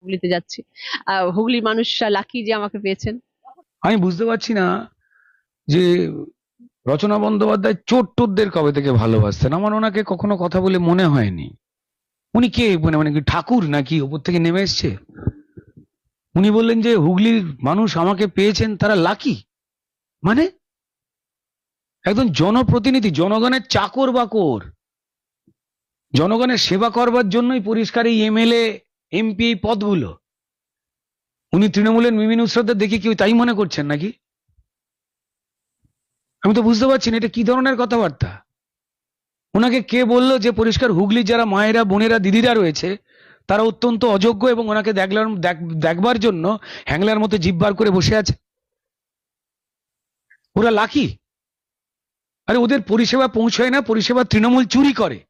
হুগলিতে যাচ্ছি। হুগলির মানুষরা লাকি যে আমাকে পেয়েছেন। আমি বুঝতে পারছি না যে রচনা বন্দ্যোপাধ্যায় চোর টোরদের কবে থেকে ভালোবাসতেন? আমার ওনাকে কখনো কথা বলে মনে হয়নি। উনি কে? মানে মানে কি ঠাকুর নাকি? ওপর থেকে নেমে এসছে। উনি বললেন যে, হুগলির মানুষ আমাকে পেয়েছেন, তারা লাকি মানে? একজন জনপ্রতিনিধি, জনগণের চাকর বাকর জনগণের সেবা করবার জন্যই পরিষ্কার এই এমএলএ এমপি এই পদগুলো। উনি তৃণমূলের মিমি নুসরতদের দেখে কেউ তাই মনে করছেন নাকি? আমি তো বুঝতে পারছি না, এটা কি ধরনের কথাবার্তা? ওনাকে কে বলল যে পরিষ্কার হুগলির যারা মায়েরা, বোনেরা, দিদিরা রয়েছে, তারা অত্যন্ত অযোগ্য এবং ওনাকে দেখলার, দেখ- দেখবার জন্য হ্যাংলার মতো জিব্বার করে বসে আছে? ওরা লাকি? আরে ওদের পরিষেবা পৌঁছয় না, পরিষেবা তৃণমূল চুরি করে।